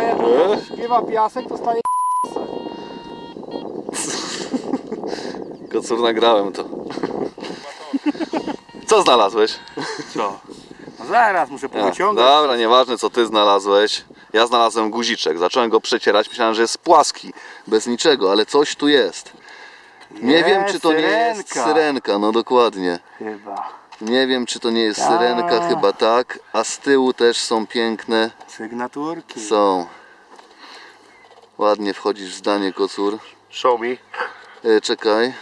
Staje, E? śpiewa piasek, to staje Kocur nagrałem to. Co znalazłeś? co? No zaraz muszę Ja, powyciągać. dobra, nieważne co ty znalazłeś. Ja znalazłem guziczek. Zacząłem go przecierać. Myślałem, że jest płaski. Bez niczego, ale coś tu jest. Nie Jest wiem, czy to nie jest syrenka. syrenka. No dokładnie. Chyba. Nie wiem, czy to nie jest Tak. syrenka. Chyba tak. A z tyłu też są piękne. Sygnaturki. Są. Ładnie wchodzisz w zdanie, kocur. Show me. E, czekaj.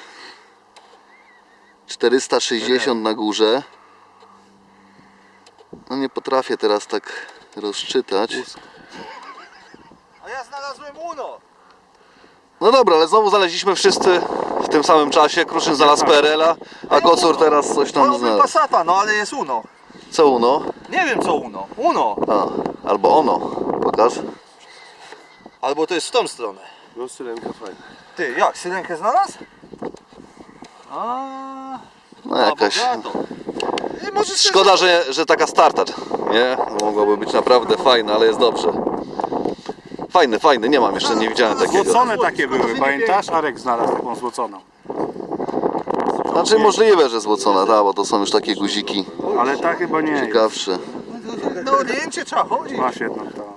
460 na górze. No nie potrafię teraz tak rozczytać. A ja znalazłem Uno. No dobra, ale znowu znaleźliśmy wszyscy w tym samym czasie. Kruszyn znalazł PRL-a, a Kocur teraz coś tam Wolałbym znalazł. Passata, no ale jest Uno. Co uno? Nie wiem co Uno. Uno. A, albo ono. Pokaż. Albo to jest w tą stronę. No syrenka fajna. Ty, jak? Syrenkę znalazł? A, No jakaś... bogato. I może sobie Szkoda, że, że taka starta, nie? Mogłaby być naprawdę fajna, ale jest dobrze. Fajny, fajny, nie mam jeszcze, nie widziałem takiego. Złocone takie były, pamiętasz? Arek znalazł taką złoconą. Znaczy możliwe, że złocona, ta, bo to są już takie guziki Ale ta chyba nie jest. ciekawsze. Na odjęcie trzeba chodzić. Masz jedną to.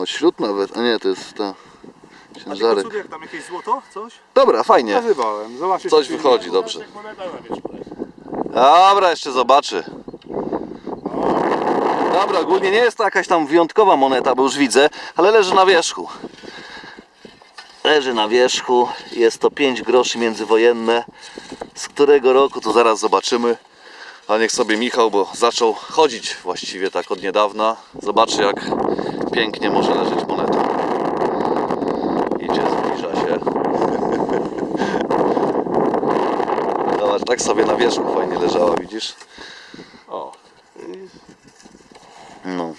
O, śród nawet, a nie, to jest ta A ty ciężarek. Tam jakieś złoto? Coś? Dobra, fajnie, Nazywałem. Zobaczysz. coś wychodzi, dobrze. Dobra, jeszcze zobaczy. Dobra, ogólnie nie jest to jakaś tam wyjątkowa moneta, bo już widzę, ale leży na wierzchu. Leży na wierzchu, jest to 5 groszy międzywojenne. Z którego roku to zaraz zobaczymy. A niech sobie Michał, bo zaczął chodzić właściwie tak od niedawna. Zobaczy jak pięknie może leżeć moneta. Idzie, zbliża się. Zobacz, tak sobie na wierzchu fajnie leżała, widzisz? O. No.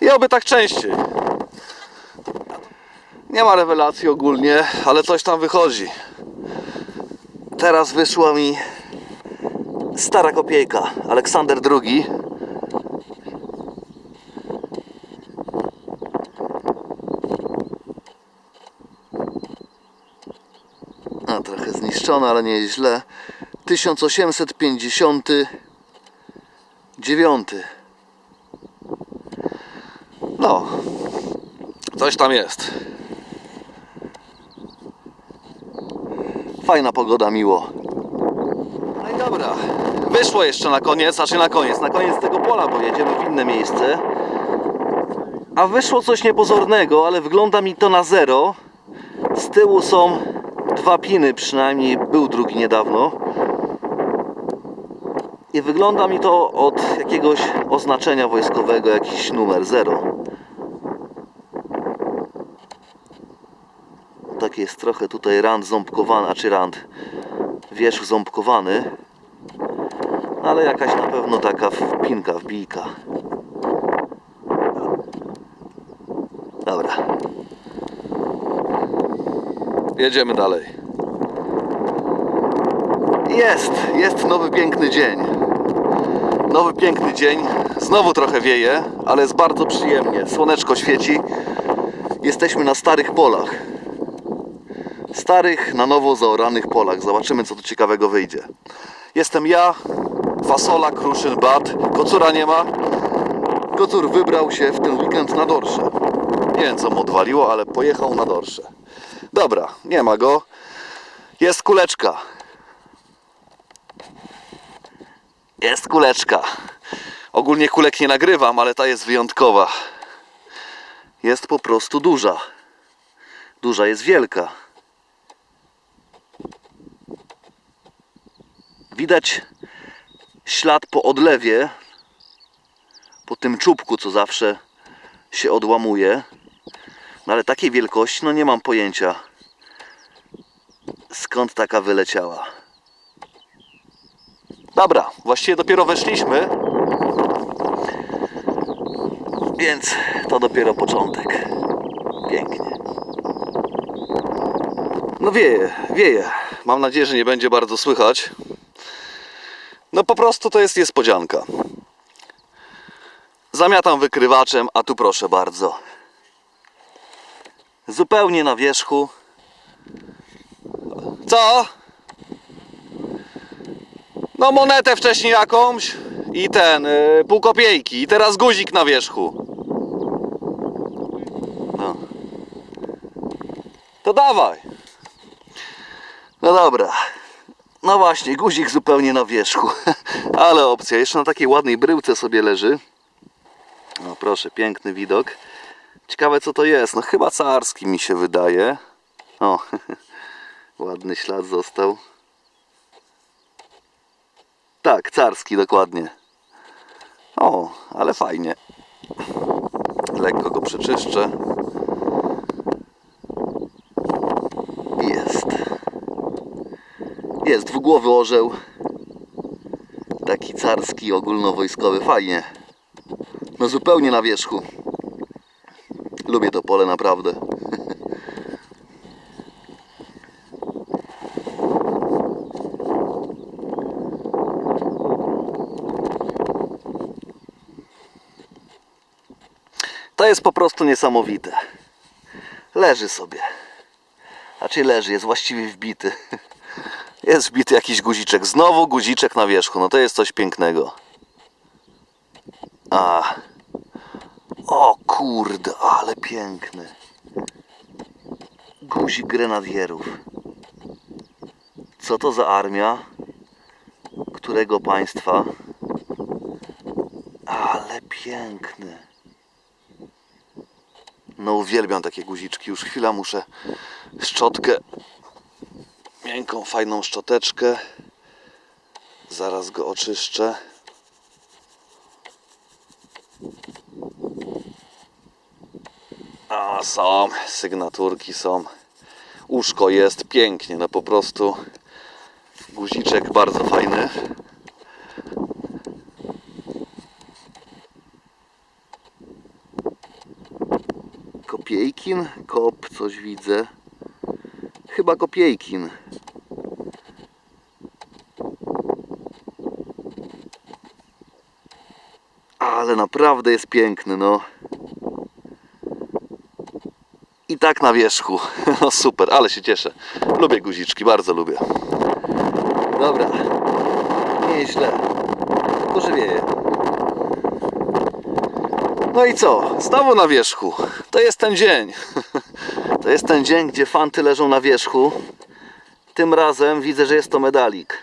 I oby tak częściej. Nie ma rewelacji ogólnie, ale coś tam wychodzi. Teraz wyszła mi stara kopiejka. Aleksander II. A, trochę zniszczona, ale nie jest źle. 1859. coś tam jest. Fajna pogoda, miło. No i dobra, wyszło jeszcze na koniec, znaczy na koniec, na koniec tego pola, bo jedziemy w inne miejsce. A wyszło coś niepozornego, ale wygląda mi to na zero. Z tyłu są dwa piny, przynajmniej był drugi niedawno. I wygląda mi to od jakiegoś oznaczenia wojskowego, jakiś numer zero. Jest trochę tutaj rand ząbkowany, a czy rand wierzch ząbkowany. Ale jakaś na pewno taka wpinka, wbijka. Dobra. Jedziemy dalej. Jest, jest nowy piękny dzień. Nowy piękny dzień. Znowu trochę wieje, ale jest bardzo przyjemnie. Słoneczko świeci. Jesteśmy na starych polach. Starych, na nowo zaoranych polach. Zobaczymy, co tu ciekawego wyjdzie. Jestem ja, Fasola, Kruszyn, Bat. Kocura nie ma. Kocur wybrał się w ten weekend na dorsze. Nie wiem, co mu odwaliło, ale pojechał na dorsze. Dobra, nie ma go. Jest kuleczka. Jest kuleczka. Ogólnie kulek nie nagrywam, ale ta jest wyjątkowa. Jest po prostu duża. Duża jest wielka. Widać ślad po odlewie, po tym czubku, co zawsze się odłamuje. No ale takiej wielkości, no nie mam pojęcia skąd taka wyleciała. Dobra, właściwie dopiero weszliśmy. Więc to dopiero początek. Pięknie. No wieje, wieje. Mam nadzieję, że nie będzie bardzo słychać. No po prostu to jest niespodzianka. Zamiatam wykrywaczem, a tu proszę bardzo. Zupełnie na wierzchu. Co? No monetę wcześniej jakąś i ten, y, kopiejki i teraz guzik na wierzchu. No. To dawaj. No dobra. No właśnie, guzik zupełnie na wierzchu. Ale opcja, jeszcze na takiej ładnej bryłce sobie leży. No proszę, piękny widok. Ciekawe co to jest. No chyba carski mi się wydaje. O, ładny ślad został. Tak, carski dokładnie. O, ale fajnie. Lekko go przeczyszczę. Jest. Jest dwugłowy orzeł. Taki carski, ogólnowojskowy. Fajnie. No zupełnie na wierzchu. Lubię to pole naprawdę. To jest po prostu niesamowite. Leży sobie. Znaczy leży, jest właściwie wbity. Jest wbity jakiś guziczek. Znowu guziczek na wierzchu. No to jest coś pięknego. A. O kurde, ale piękny. Guzik grenadierów. Co to za armia? Którego państwa? Ale piękny. No uwielbiam takie guziczki. Już chwila muszę szczotkę. Miękką, fajną szczoteczkę. Zaraz go oczyszczę. A są, sygnaturki są. Uszko jest pięknie, no po prostu guziczek bardzo fajny. Kopiejkin, kop, coś widzę. Chyba kopiejkin. Ale naprawdę jest piękny, no. I tak na wierzchu. No super, ale się cieszę. Lubię guziczki, bardzo lubię. Dobra. Nieźle. Że wieje. No i co? Znowu na wierzchu. To jest ten dzień. To jest ten dzień, gdzie fanty leżą na wierzchu. Tym razem widzę, że jest to medalik.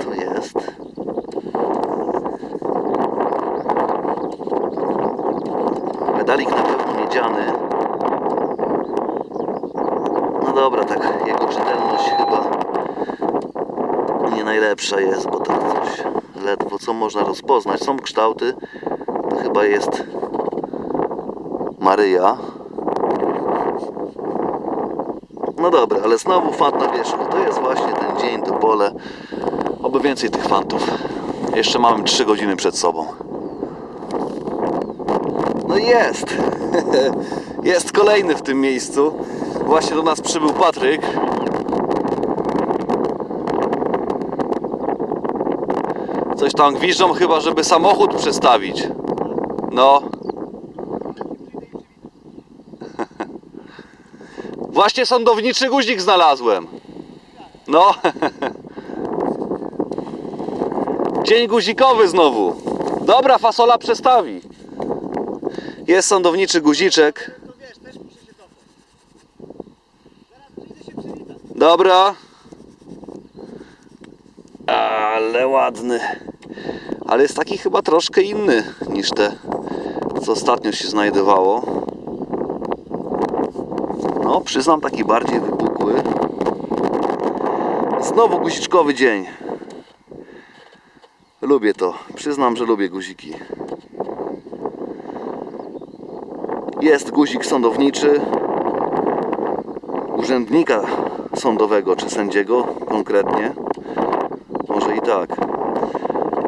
To jest? Medalik na pewno miedziany. No dobra, tak, jego czytelność chyba nie najlepsza jest, bo tak coś ledwo co można rozpoznać. Są kształty, to chyba jest Maryja. No dobra, ale znowu fant na wierzchu. To jest właśnie ten dzień, to pole. Oby więcej tych fantów. Jeszcze mamy 3 godziny przed sobą. No jest. jest kolejny w tym miejscu. Właśnie do nas przybył Patryk. Coś tam gwiżdżą chyba, żeby samochód przestawić. No. Właśnie sądowniczy guzik znalazłem. No. Dzień guzikowy znowu. Dobra, fasola przestawi. Jest sądowniczy guziczek. To wiesz, też muszę się cofać. Zaraz przyjdę się przywitać. Dobra. Ale ładny. Ale jest taki chyba troszkę inny niż te, co ostatnio się znajdowało. No, przyznam, taki bardziej wypukły. Znowu guziczkowy dzień. Lubię to. Przyznam, że lubię guziki. Jest guzik sądowniczy urzędnika sądowego czy sędziego konkretnie. Może i tak.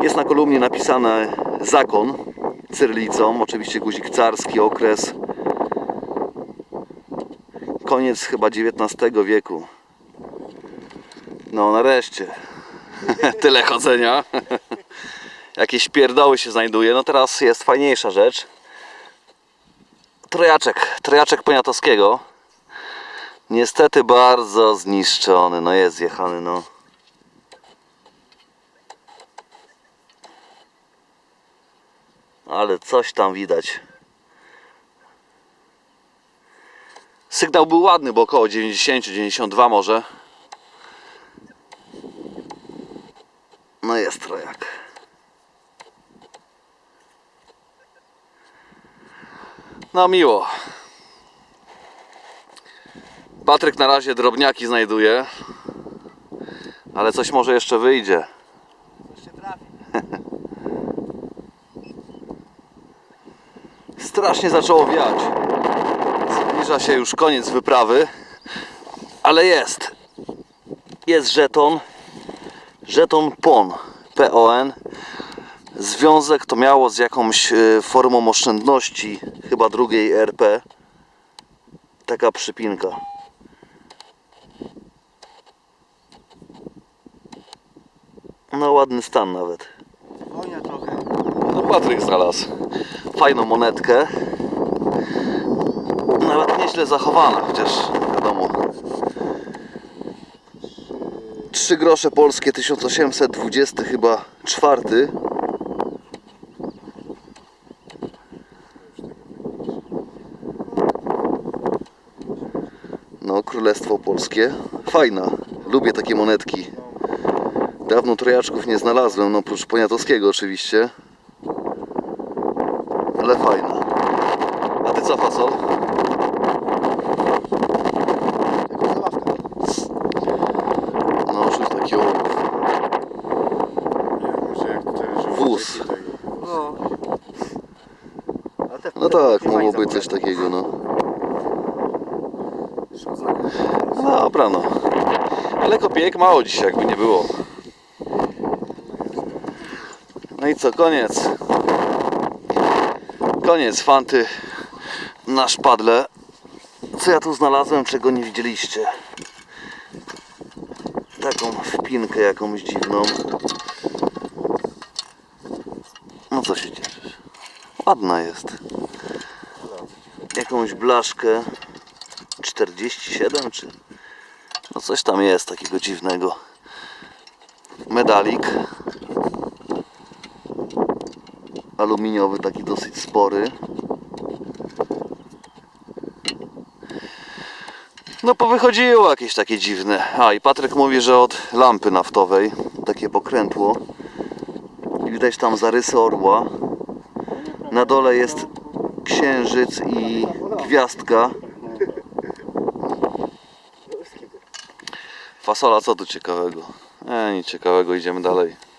Jest na kolumnie napisane zakon cyrylicą, oczywiście guzik carski, okres koniec chyba XIX wieku. No nareszcie. Tyle chodzenia. Jakieś pierdoły się znajduje. No teraz jest fajniejsza rzecz. Trojaczek, trojaczek poniatowskiego. Niestety bardzo zniszczony. No jest zjechany, no. Ale coś tam widać. Sygnał był ładny, bo około 90-92 może. No jest trojak. No miło. Patryk na razie drobniaki znajduje. Ale coś może jeszcze wyjdzie. Coś się trafi. Strasznie zaczęło wiać. Zbliża się już koniec wyprawy. Ale jest. Jest żeton. Żeton PON. PON. Związek to miało z jakąś e, formą oszczędności, chyba drugiej RP. Taka przypinka. No ładny stan nawet. Patryk znalazł fajną monetkę. Nawet nieźle zachowana, chociaż wiadomo. 3 grosze polskie 1820 chyba czwarty. No, Królestwo Polskie. Fajna. Lubię takie monetki. Dawno trojaczków nie znalazłem, no oprócz Poniatowskiego oczywiście. Ale fajna. A ty co, fasol? No, jak te żółte Wóz. tutaj. No. No tak, mogło być coś takiego, no. No dobra, no. Ale kopiejek mało dzisiaj, jakby nie było. No i co, koniec. Koniec fanty na szpadle. Co ja tu znalazłem, czego nie widzieliście? Taką wpinkę jakąś dziwną. No co się cieszysz? Ładna jest. Jakąś blaszkę 47 czy no coś tam jest takiego dziwnego. Medalik aluminiowy, taki dosyć spory. No powychodziło jakieś takie dziwne. A i Patryk mówi, że od lampy naftowej takie pokrętło. I widać tam zarysy orła. Na dole jest księżyc i gwiazdka. Fasola, co tu ciekawego? E, nic ciekawego, idziemy dalej.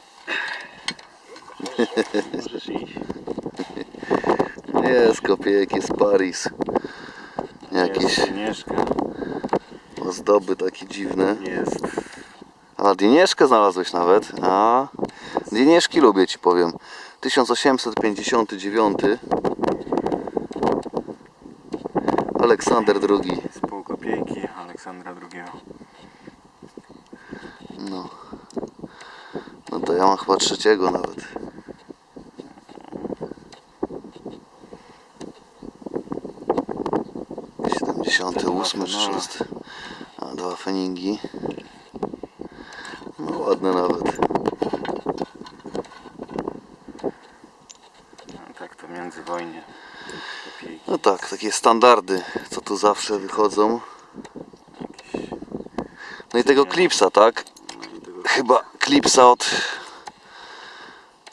Możesz iść. Jest kopiejek, jest Paris. Jakieś Jest ozdoby takie dziwne. Jest. A Dienieszkę znalazłeś nawet. A Dienieszki lubię ci powiem. 1859 Aleksander II. Z pół kopiejki Aleksandra II. No. No to ja mam chyba trzeciego nawet. Ósmy czy szósty. A dwa feningi. No ładne nawet. No, tak to międzywojnie. No tak, takie standardy, co tu zawsze wychodzą. No i tego klipsa, tak? Chyba klipsa od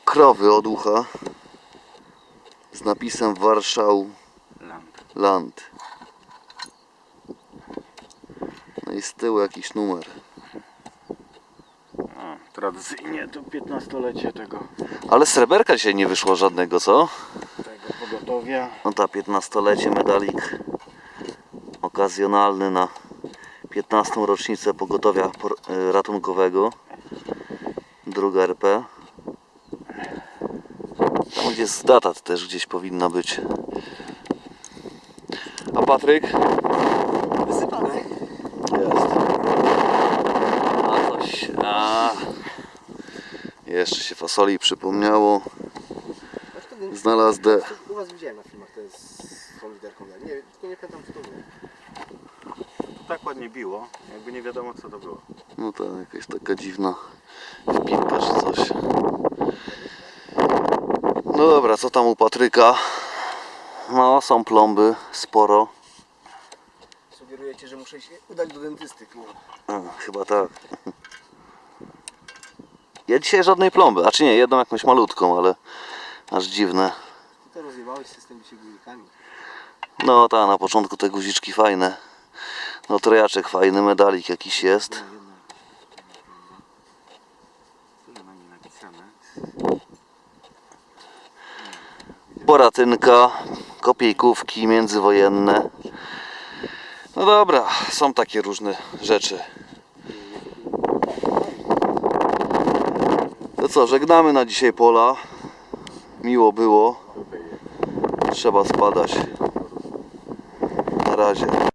krowy od ucha z napisem Warszał lamp. Land. No i z tyłu jakiś numer. No, tradycyjnie to 15-lecie tego, Ale sreberka dzisiaj nie wyszło żadnego, co? tego pogotowia. No ta 15-lecie medalik okazjonalny na 15. rocznicę pogotowia e, ratunkowego. Druga RP. Tam gdzie jest data też gdzieś powinna być. A Patryk? Wysypane. Jest. A coś Jeszcze się fasoli przypomniało. Znalazł D. u was widziałem na filmach te z tą liderką. Nie, tylko nie pamiętam co to było. Tak ładnie biło, jakby nie wiadomo co to było. No to jakaś taka dziwna wpinka czy coś. No dobra, co tam u Patryka? No, są plomby, sporo. Sugerujecie, że muszę się udać do dentysty. kurwa. A, chyba tak. Ja dzisiaj żadnej plomby, a czy nie, jedną jakąś malutką, ale aż dziwne. To rozjebałeś się guzikami. No ta, na początku te guziczki fajne. No trojaczek fajny, medalik jakiś jest. No. Boratynka, kopiejkówki międzywojenne. No dobra, są takie różne rzeczy. To co, żegnamy na dzisiaj pola. Miło było. Trzeba spadać. Na razie.